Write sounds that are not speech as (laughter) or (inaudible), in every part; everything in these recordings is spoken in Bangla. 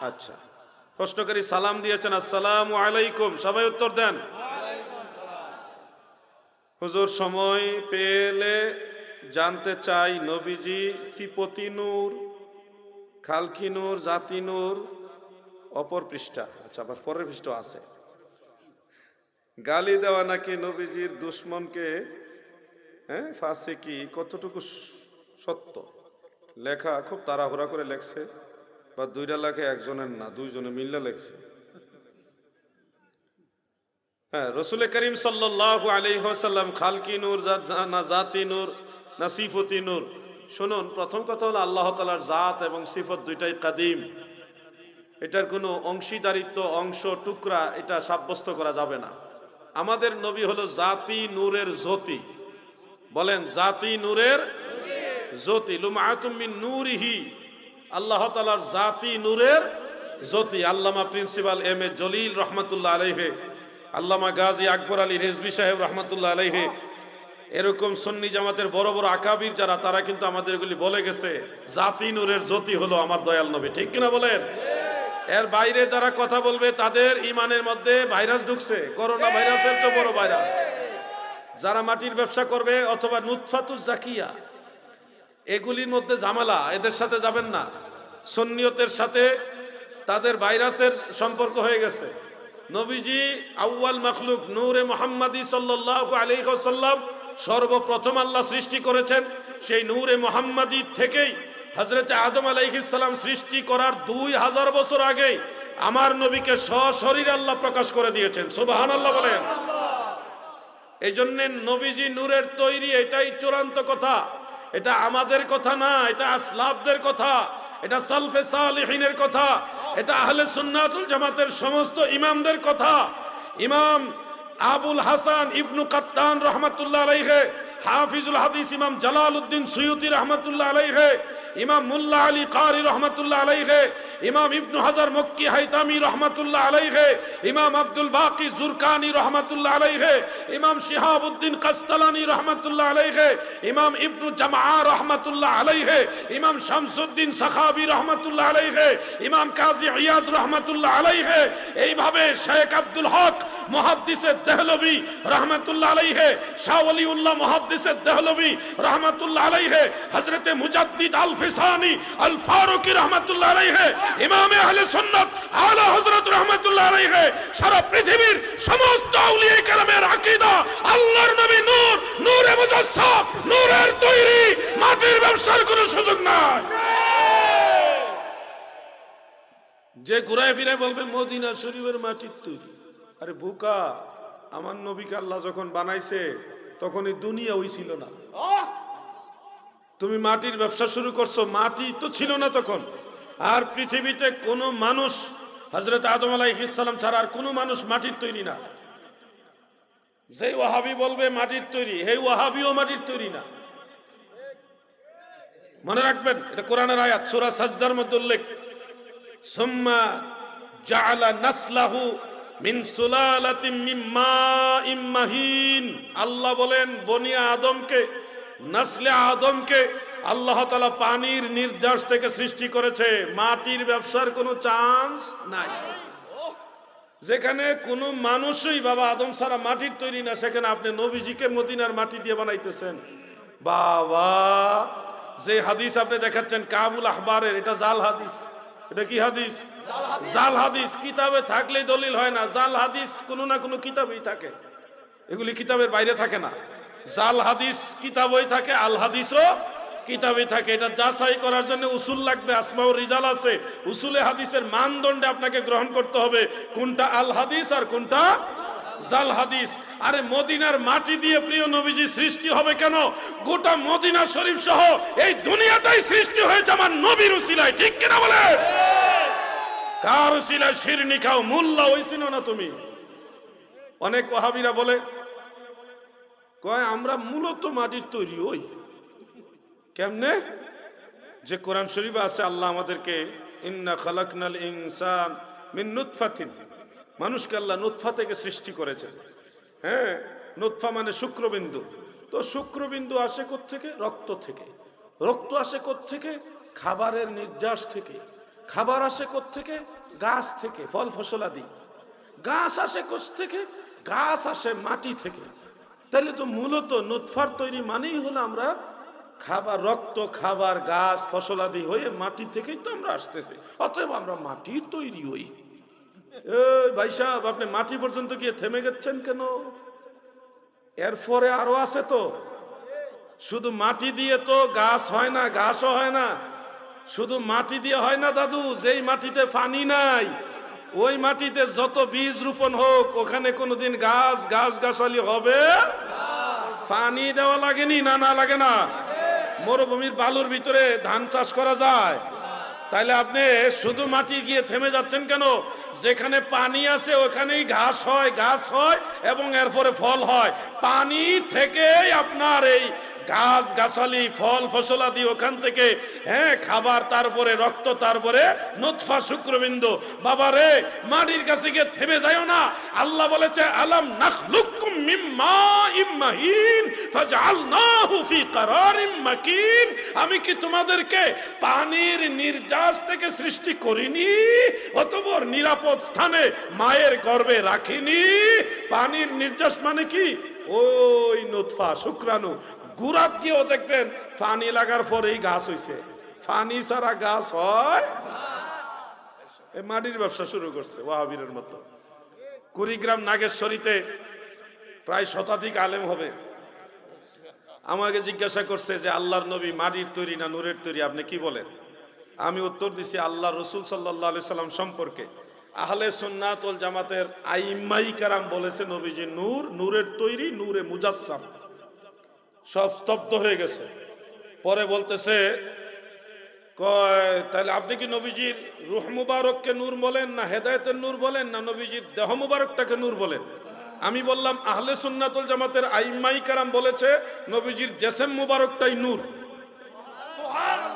আচ্ছা। প্রশ্নকারী সালাম দিয়েছেন, আসসালামু আলাইকুম। সবাই উত্তর দেন। হুজুর, সময় পেলে জানতে চাই, নবীজি সিপতি নূর, খালকি নূর, জাতি নূর, অপর পৃষ্ঠা। আচ্ছা আবার পরের পৃষ্ঠ আছে। গালি দেওয়া নাকি নবীজির দুশ্মনকে? হ্যাঁ ফাঁসে কি? কতটুকু সত্য? লেখা খুব তাড়াহুড়া করে লেখছে। বা দুইটা লেখে একজনের না, দুইজনে মিললে লেখছে। হ্যাঁ রসুল করিম সাল্লাহ আলহিহাসাল্লাম খালকি নূর না জাতি নূর, না সিফতি নূর। শুনুন, প্রথম কথা হলো আল্লাহ তালার জাত এবং সিফত দুইটাই কাদিম। এটার কোনো অংশীদারিত্ব, অংশ, টুকরা এটা সাব্যস্ত করা যাবে না। আমাদের নবী হলো জাতি নূরের জ্যোতি। বলেন, জাতি নূরের জ্যোতি। লুমাতুমিন নূরিহি। আল্লাহ তালার জাতি নূরের জ্যোতি। আল্লামা প্রিন্সিপাল এম এ জলিল রহমতুল্লাহ আলহে আল্লামা গাজী আকবর আলী রেজবি সাহেব রহমতুল্লাহ আলহে এরকম সন্নি জামাতের বড় বড় আকাবির যারা, তারা কিন্তু আমাদের এগুলি বলে গেছে, জাতি নূরের জ্যোতি হলো আমার দয়াল নবী। ঠিক কিনা বলেন? এর বাইরে যারা কথা বলবে, তাদের ইমানের মধ্যে ভাইরাস ঢুকছে, করোনা ভাইরাসের তো বড় ভাইরাস। যারা মাটির ব্যবসা করবে, অথবা নুৎফাতুজ জাকিয়া এগুলির মধ্যে ঝামেলা এদের সাথে যাবেন না। সন্নিয়তের সাথে তাদের ভাইরাসের সম্পর্ক হয়ে গেছে। নবীজি আউয়াল মখলুক নূরে মোহাম্মদী সাল্লাহ আলিহাসাল্লাম সর্বপ্রথম আল্লাহ সৃষ্টি করেছেন। সেই নূরে মোহাম্মদী থেকেই হজরত আদম আলাইহিসাল্লাম সৃষ্টি করার দুই হাজার বছর আগে আমার নবীকে সশরীর আল্লাহ প্রকাশ করে দিয়েছেন। সুবাহান আল্লাহ বলেন এই জন্যে নবীজি নূরের তৈরি এটাই চূড়ান্ত কথা। এটা আমাদের কথা না, এটা আসলাফদের কথা, এটা সালফে সালিহিনের কথা, এটা আহলে সুন্নাতুল জামাতের সমস্ত ইমামদের কথা। ইমাম আবুল হাসান ইবনু কাত্তান রহমতুল্লাহ আলাইহে, হাফিজুল হাদিস ইমাম জালাল উদ্দিন সৈয়দি রহমতুল্লাহ আলাইহে ইমাম মুল্লা আলী কারি রহমতুল্লাহ আলাইহে, ইমাম ইবনু হাজার মক্কি হাইতামি রহমতুল্লাহ আলাইহে, ইমাম আব্দুল বাকি জুরকানি রহমতুল্লাহ আলাইহে, ইমাম শিহাবুদ্দিন কাস্তালানি রহমতুল্লাহ আলাইহে, ইমাম ইবনু জামা রহমতুল্লাহ আলাইহে, ইমাম শামসুদ্দিন সাখাবি রহমতুল্লাহ আলাইহে, ইমাম কাজী ইয়াজ রহমতুল্লাহ আলাইহে। এইভাবে শেখ আব্দুল হক সমস্ত আল্লাহর নবী তৈরি মাটির ব্যবসার কোনো সুযোগ নাই। যে ঘুরায় ফিরে বলবে, মদিনা শরীফের মাটির তৈরি। আরে বুকা আমার নবীকে আল্লাহ যখন বানাইছে তখন এই দুনিয়া ওই ছিল না। তুমি মাটির ব্যবসা শুরু করছ মাটি তো ছিল না তখন। আর পৃথিবীতে কোনো মানুষ হজরত আদম আলাইহিসাল্লাম ছাড়া আর কোনো মানুষ মাটির তৈরি না। যে ওয়াহাবি বলবে মাটির তৈরি হে ওয়াহাবিও মাটির তৈরি না। মনে রাখবেন এটা কোরআনের আয়াত সূরা সাজদার মধ্যে উল্লেখ। সুম্মা জাআলা নাসলাহু মিন মাহিন। আল্লাহ বলেন, বনি আদমকে, নাসলে আদমকে আল্লাহ তাআলা পানির নির্যাস থেকে সৃষ্টি করেছে। মাটির ব্যবসার কোনো চান্স নাই। যেখানে কোনো মানুষই বাবা আদম সারা মাটির তৈরি না, সেখানে আপনি নবীজিকে মদিনার মাটি দিয়ে বানাইতেছেন। বাবা, যে হাদিস আপনি দেখাচ্ছেন, কাবুল আহবারের, এটা জাল হাদিস। এটা কি হাদিস? জাল হাদিস। কিতাবে থাকলেই দলিল হয় না। জাল হাদিস কোনো না কোনো কিতাবেই থাকে। এগুলি কিতাবের বাইরে থাকে না। জাল হাদিস কিতাবই থাকে, আল হাদিসও কিতাবে থাকে। এটা যাচাই করার জন্য উসুল লাগবে আসমাউ রিজাল আছে। উসুলে হাদিসের মানদণ্ডে আপনাকে গ্রহণ করতে হবে। কোনটা আল হাদিস আর কোনটা জাল হাদিস। আরে মদিনার মাটি দিয়ে প্রিয় নবীজি সৃষ্টি হবে কেন? গোটা মদিনা শরীফ সহ এই দুনিয়াটাই সৃষ্টি হয়েছে আমার নবীর উসিলায়। ঠিক কিনা বলে? কার উসিলায় শিরনি খাও মোল্লা হইছিল না তুমি। অনেক ওহাবিরা বলে, কয়, আমরা মূলত মাটির তৈরি ওই। কেমনে? যে কোরআন শরীফ আছে, আল্লাহ আমাদেরকে, ইন্না খালাকনাল ইনসান মিন নুতফাতিন। মানুষকে আল্লাহ নুতফা থেকে সৃষ্টি করেছেন। হ্যাঁ নুতফা মানে শুক্রবিন্দু। তো শুক্রবিন্দু আসে থেকে রক্ত থেকে। রক্ত আসে থেকে খাবারের নির্যাস থেকে। খাবার আসে থেকে গাছ থেকে, ফল ফসলাদি গাছ আসে থেকে গাছ আসে মাটি থেকে। তাহলে তো মূলত নুৎফার তৈরি মানেই হলো আমরা খাবার, রক্ত, খাবার, গাছ ফসলাদি হয়ে মাটি থেকেই তো আমরা আসতেছি। অতএব আমরা মাটির তৈরি হই। ভাই সাহেব, আপনি মাটি পর্যন্ত গিয়ে থেমে গেছেন কেন? এরপরে আরও আছে তো। শুধু মাটি দিয়ে তো গাছ হয় না, ঘাসও হয় না। শুধু মাটি দিয়ে হয় না দাদু, যেই মাটিতে পানি নাই, ওই মাটিতে যত বীজ রোপণ হোক, ওখানে কোনোদিন গাছ গাছ গাছালি হবে? পানি দেওয়া লাগেনি না না, লাগে না। মরুভূমির বালুর ভিতরে ধান চাষ করা যায়। তাইলে আপনি শুধু মাটি গিয়ে থেমে যাচ্ছেন কেন? যেখানে পানি আছে ওখানেই ঘাস হয় ঘাস হয় এবং এরপরে ফল হয়। পানি থেকেই আপনার এই গাছ, গাছালি, ফল ফসলাদি ওখান থেকে হ্যাঁ খাবার তারপরে রক্ত তারপরে নুৎফা শুক্রবিন্দু। বাবা রে, মাটির কাছে গিয়ে থেমে যায়ও না। আল্লাহ বলেছে, আলাম নাখলুকুম মিম মাইম মাহিন ফাজআলনাহু ফি কারারিম মাকিন। আমি কি তোমাদেরকে পানির নির্যাস থেকে সৃষ্টি করিনি? অতবর নিরাপদ স্থানে মায়ের গর্ভে রাখিনি। পানির নির্যাস মানে কি? ওই নুৎফা শুক্রাণু। গুড়াত গিয়েও দেখবেন পানি লাগার পরেই গাছ হইছে। ফানি ছাড়া গাছ হয় মাটির ব্যবসা শুরু করছে ওয়াহাবিরের মতো। কুড়িগ্রাম নাগেশ্বরীতে প্রায় শতাধিক আলেম হবে। আমাকে জিজ্ঞাসা করছে যে আল্লাহর নবী মাটির তৈরি না নূরের তৈরি, আপনি কি বলেন? আমি উত্তর দিছি, আল্লাহ রসুল সাল্লাহ সাল্লাম সম্পর্কে। আহলে সুন্নাতল জামাতের আইমাই কারাম বলেছে নবীজি, নূর, নূরের তৈরি, নূরে মুজাসসাম। সব স্তব্ধ হয়ে গেছে। পরে বলতেছে, কয়, তাহলে আপনি কি নবীজির রুহ মুবারককে নূর বলেন না হেদায়তের নূর বলেন না নবীজির দেহ মুবারকটাকে নূর বলেন? আমি বললাম, আহলে সুন্নাতুল জামাতের আইমাই কারাম বলেছে, নবীজির জেসেম মুবারকটাই নূর ইন্না আউওয়ালান নূর আল্লাযী খুলিকা মিনহু আলাইহিস সালাতু ওয়াস সালাম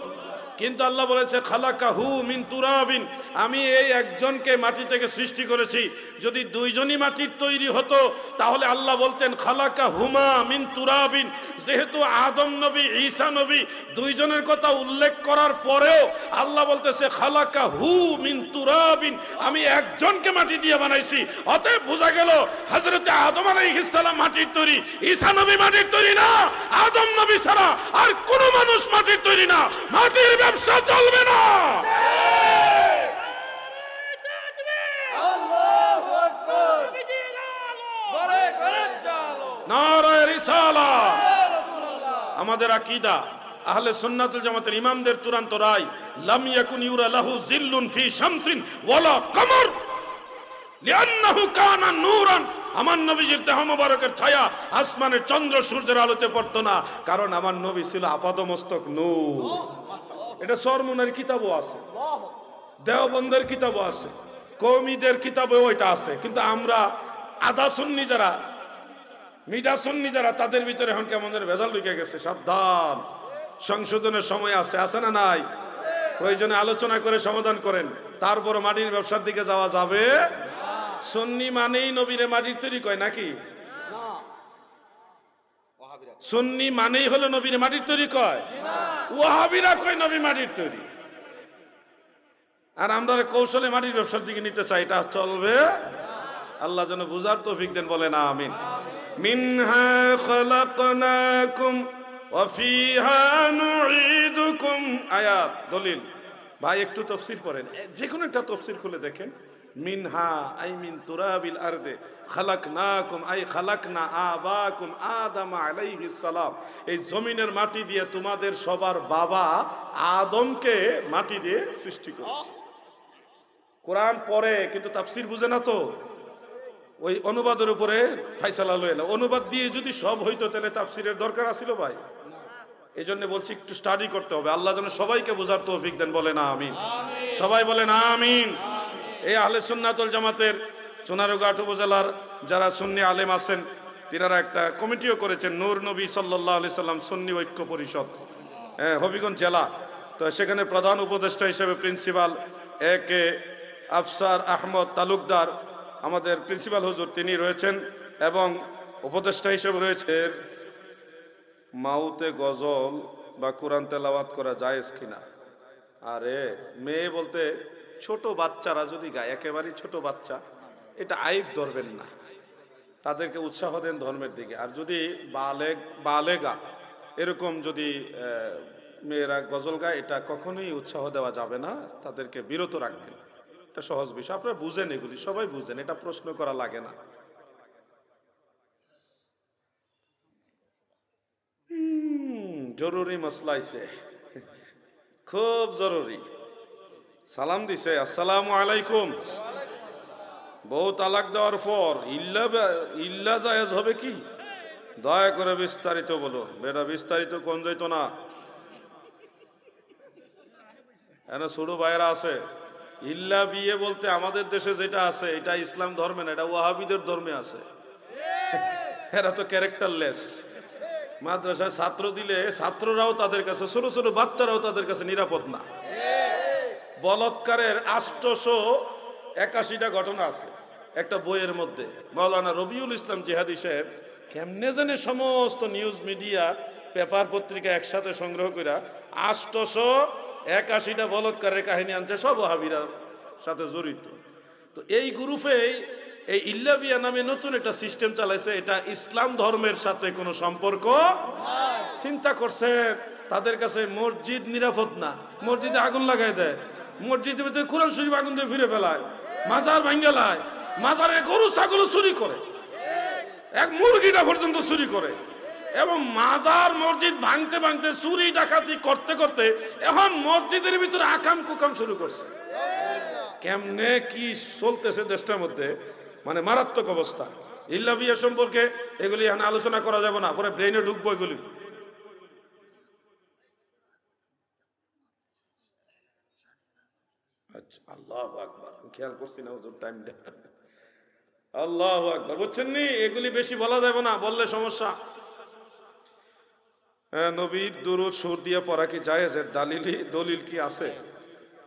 কিন্তু আল্লাহ বলেছে খালাকা হু মিন তুরাবিন। আমি এই একজনকে মাটি থেকে সৃষ্টি করেছি। যদি দুইজনই মাটির তৈরি হতো, তাহলে আল্লাহ বলতেন খালাকা হুমা মিন তুরাবিন। যেহেতু আদম নবী, ঈসা নবী, দুইজনের কথা উল্লেখ করার পরেও আল্লাহ বলতেছে খালাকা হু মিন তুরাবিন। আমি একজনকে মাটি দিয়ে বানাইছি। অতএব বোঝা গেল হজরতে আদম আলাইহিস সালাম মাটির তৈরি, ঈসা নবী মাটির তৈরি না, আদম নবী ছাড়া আর কোনো মানুষ মাটির তৈরি না। মাটির ব্যবসা চলবে না। আমাদের আকীদা, আহলে সুন্নাতুল জামাতের ইমামদের চূড়ান্ত রায়, লাম ইয়াকুন ইউরা লাহু জিল্লুন ফি শামসিন ওয়ালা কমর। লিআন্নাহু কানা নূরান। আমার নবীজির দেহ মোবারকের ছায়া আসমানের চন্দ্র সূর্যের আলোতে পড়তো না, কারণ আমার নবী ছিল আপাদমস্তক নূর। এটা সরমুনের কিতাবও আছে। দেওবন্দের কিতাবও আছে। কৌমিদের কিতাবেও এটা আছে। কিন্তু আমরা আধা সুন্নি যারা মিডা সুন্নি যারা তাদের ভিতরে এখন কেমন ভেজাল ঢুকে গেছে। সাবধান। সংশোধনের সময় আছে। আছে না নাই? প্রয়োজনে আলোচনা করে সমাধান করেন। তারপর মাটির ব্যবসার দিকে যাওয়া যাবে? সন্নি মানেই নবীরে মাটির তৈরি কয় নাকি? সন্নি মানেই হলো নবীর মাটির তৈরি কয়? ওয়াহাবিরা কয় নবী মাটির তৈরি? আর আমরা কৌশলে মাটির ব্যবসার দিকে নিতে চাই, এটা চলবে। আল্লাহ যেন বুঝার তৌফিক দেন বলে না আমিন। মিনহা খলাকনাকুম ওয়া ফিহা নুঈদুকুম। আয়াত, দলিল। ভাই, একটু তফসির করেন যে কোনো একটা তফসির খুলে দেখেন। মিনহা আই মিন তুরাবিল আরদে খালাকনাকুম আই খালাকনা আবাকুম আদম আলাইহিস সালাম। এই জমিনের মাটি দিয়ে তোমাদের সবার বাবা আদমকে মাটি দিয়ে সৃষ্টি করেছে। কোরআন পড়ে কিন্তু তাফসির বুঝে না তো? ওই অনুবাদের উপরে ফাইসালা লয়ে না অনুবাদ দিয়ে যদি সব হইতো তাহলে তাফসিরের দরকার আছিল ভাই। এই জন্য বলছি একটু স্টাডি করতে হবে। আল্লাহ যেন সবাইকে বোঝার তৌফিক দেন বলে না আমিন। সবাই বলে না আমিন। এই আহলে সুন্নাতুল জামাতের সোনারুঘাট উপজেলার যারা সুন্নি আলেম আছেন তিনারা একটা কমিটিও করেছেন নূর নবী সাল্লাহ আলি সাল্লাম সুন্নি ঐক্য পরিষদ হ্যাঁ, হবিগঞ্জ জেলা। তো সেখানে প্রধান উপদেষ্টা হিসেবে principal A K Afsar Ahmad Talukdar আমাদের প্রিন্সিপাল হুজুর তিনি রয়েছেন এবং উপদেষ্টা হিসেবে রয়েছে মাউতে গজল বা কোরআন তেলাওয়াত করা জায়েজ কিনা? আরে মেয়ে বলতে ছোট বাচ্চারা যদি গায়, একেবারেই ছোট বাচ্চা, এটা আইব ধরবেন না। তাদেরকে উৎসাহ দেন ধর্মের দিকে। আর যদি বালেগ, বালেগা, এরকম যদি মেয়েরা গজল গায়, এটা কখনোই উৎসাহ দেওয়া যাবে না। তাদেরকে বিরত রাখবেন। এটা সহজ বিষয়। আপনারা বুঝেন এগুলি, সবাই বুঝেন, এটা প্রশ্ন করা লাগে না। জরুরি মশলা আইছে খুব জরুরি। সালাম দিছে, আসসালামু আলাইকুম। বউ তালাক দেওয়ার পর, ইল্লা ইল্লা জায়েজ হবে কি? দয়া করে বিস্তারিত বলো। বেটা, বিস্তারিত কোন যাইতো না। এখানে ছোট ভাইয়েরা আছে। ইল্লা বিয়ে বলতে আমাদের দেশে যেটা আছে, এটা ইসলাম ধর্মে না, এটা ওয়াহাবিদের ধর্মে আছে। (laughs) এরা তো ক্যারেক্টারলেস। মাদ্রাসায় ছাত্র দিলে ছাত্ররাও তাদের কাছে, ছোট ছোট বাচ্চারাও তাদের কাছে নিরাপদ না। বলৎকারের আষ্টশো একাশিটা ঘটনা আছে। একটা বইয়ের মধ্যে। মাওলানা রবিউল ইসলাম জিহাদি সাহেব কেমনে জানে সমস্ত নিউজ মিডিয়া পেপার পত্রিকা একসাথে সংগ্রহ করে আষ্টশো একাশিটা বলৎকারের কাহিনী আনছে, সব হাবিরার সাথে জড়িত। তো এই গ্রুপেই এই ইল্লাবিয়া নামে নতুন একটা সিস্টেম চালাইছে, এটা ইসলাম ধর্মের সাথে কোনো সম্পর্ক চিন্তা করছে, তাদের কাছে মসজিদ নিরাপদ না, মসজিদে আগুন লাগাই দেয়। মসজিদের ভিতরে কোরআন শরীফ আগুন দিয়ে ফিরে ফেলায়, মাজার ভাঙ্গেলায় মাজারে গরু ছাগল চুরি করে, এক মুরগিটা পর্যন্ত চুরি করে, এবং মাজার মসজিদ ভাঙতে ভাঙতে, চুরি ডাকাতি করতে করতে এখন মসজিদের ভিতরে আকাম কুকাম শুরু করছে। কেমনে কি চলতেছে দেশটার মধ্যে? মানে মারাত্মক অবস্থা। ইল্লা বিয়ে সম্পর্কে এগুলি এখানে আলোচনা করা যাবে না, পরে ব্রেনে ঢুকবো এগুলি। আল্লাহ খেয়াল করছি না ওদের টাইমটা আল্লাহ বুঝছেন নি? এগুলি বেশি বলা যাবে না বললে সমস্যা। হ্যাঁ, নবীর দুরুদ সুর দিয়ে পড়া কি জায়েজ? এর দালিলি দলিল কি আছে?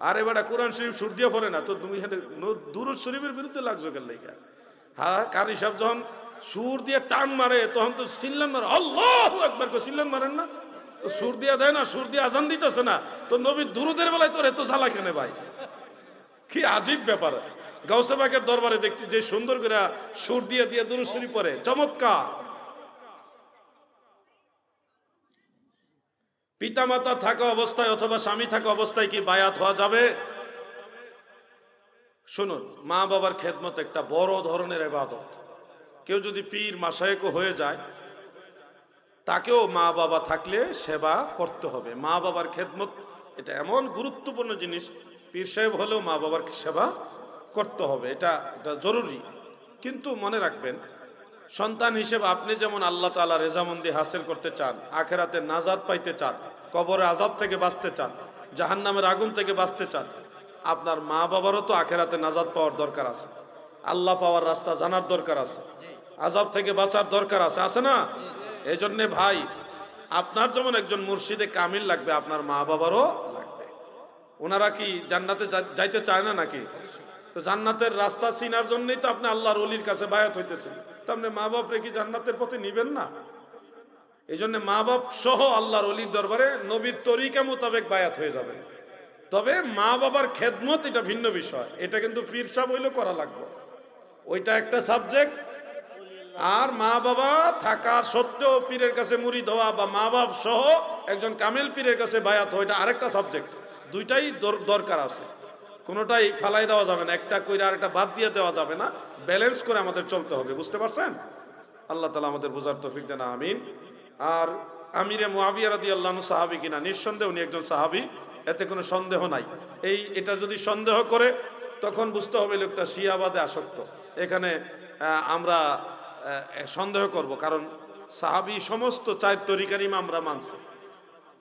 আর এবার কোরআন শরীফ সুর দিয়ে পড়ে না তো তুমি দুরুদ শরীফের বিরুদ্ধে লাগছো কেন লেখা হ্যাঁ কারি সাহেব যখন সুর দিয়ে টান মারে তখন তো সিল্লান মারে। আল্লাহ একবার করে সিল্লান মারেন না? তো সুর দিয়ে দেয় না সুর দিয়ে আজান দিতেছে না। তো নবীর দুরুদের বেলায় তোর এত জ্বালা কেনে ভাই? কি আজীব ব্যাপার। গাউসেবাগের দরবারে দেখছি যে সুন্দর করে সুর দিয়ে দিয়ে দুরুদ পরে। চমৎকার। পিতামাতা থাকা অবস্থায় অথবা স্বামী থাকা অবস্থায় কি বায়াত হওয়া যাবে? শুনুন, মা বাবার খেদমত একটা বড় ধরনের এবাদত। কেউ যদি পীর মাসায়েকও হয়ে যায়, তাকেও মা বাবা থাকলে সেবা করতে হবে। মা বাবার খেদমত এটা এমন গুরুত্বপূর্ণ জিনিস পীর সাহেব হলেও মা বাবার সেবা করতে হবে, এটা এটা জরুরি। কিন্তু মনে রাখবেন, সন্তান হিসেবে আপনি যেমন আল্লাহ তালা রেজামন্দি হাসিল করতে চান, আখেরাতে নাজাদ পাইতে চান, কবরে আজাব থেকে বাঁচতে চান, জাহান্নামের আগুন থেকে বাঁচতে চান, আপনার মা বাবারও তো আখেরাতে নাজাদ পাওয়ার দরকার আছে। আল্লাহ পাওয়ার রাস্তা জানার দরকার আছে। আজাব থেকে বাঁচার দরকার আছে আছে না? এই জন্যে ভাই, আপনার যেমন একজন মুর্শিদে কামিল লাগবে, আপনার মা বাবারও ওনারা কি জান্নাতে যাইতে চায় না নাকি? তো জান্নাতের রাস্তা চিনার জন্যই তো আপনি আল্লাহর অলির কাছে বায়াত হইতেছেন। তো আপনি মা বাপরে কি জান্নাতের পথে নিবেন না? এই জন্য মা বাপ সহ আল্লাহর অলির দরবারে নবীর তরিকা মোতাবেক বায়াত হয়ে যাবে। তবে মা বাবার খেদমত এটা ভিন্ন বিষয়। এটা কিন্তু সাহেব হইলেও করা লাগবে। ওইটা একটা সাবজেক্ট। আর মা বাবা থাকা সত্ত্বেও পীরের কাছে মুড়ি দেওয়া বা মা বাপ সহ একজন কামেল পীরের কাছে বায়াত এটা আরেকটা সাবজেক্ট। দুইটাই দরকার আছে। কোনোটাই ফেলাই দেওয়া যাবে না, একটা কইরা আর একটা বাদ দিয়ে দেওয়া যাবে না। ব্যালেন্স করে আমাদের চলতে হবে, বুঝতে পারছেন? আল্লাহ তালা আমাদের বোঝার তৌফিক দেন, আমিন। আর আমিরে মুআবিয়া রাদিয়াল্লাহু সাহাবী কিনা, নিঃসন্দেহে উনি একজন সাহাবী, এতে কোনো সন্দেহ নাই। এই, এটা যদি সন্দেহ করে, তখন বুঝতে হবে লোকটা শিয়াবাদে আসক্ত। এখানে আমরা সন্দেহ করব, কারণ সাহাবী সমস্ত চার তরিকার ইমামরা মানছে।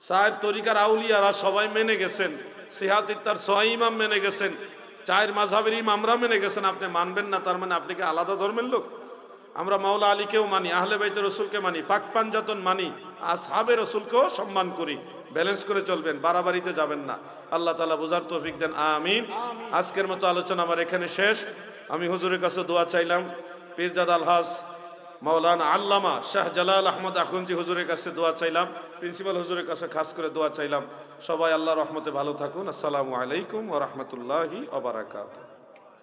চার তরিকার আউলিয়ারা সবাই মেনে গেছেন। সিহাজিত্তার ছয় ইমাম মেনে গেছেন। চায়ের মাঝাবের ইমামরা মেনে গেছেন। আপনি মানবেন না, তার মানে আপনি কি আলাদা ধর্মের লোক? আমরা মাওলা আলীকেও মানি, আহলে বাইতে রসুলকে মানি, পাক পাঞ্জাতন মানি, আসহাবে রসুলকেও সম্মান করি। ব্যালেন্স করে চলবেন, বাড়াবাড়িতে যাবেন না। আল্লাহ তালা বোঝার তৌফিক দেন, আমিন। আজকের মতো আলোচনা আমার এখানে শেষ। আমি হুজুরের কাছে দোয়া চাইলাম। পীরজাদ আলহাজ মাওলানা আল্লামা শাহ জালাল আহমদ আখুনজি হুজুরের কাছে দোয়া চাইলাম, প্রিন্সিপাল হুজুরের কাছে খাস করে দোয়া চাইলাম। সবাই আল্লাহ রহমতে ভালো থাকুন। আসসালামু আলাইকুম ও রহমতুল্লাহি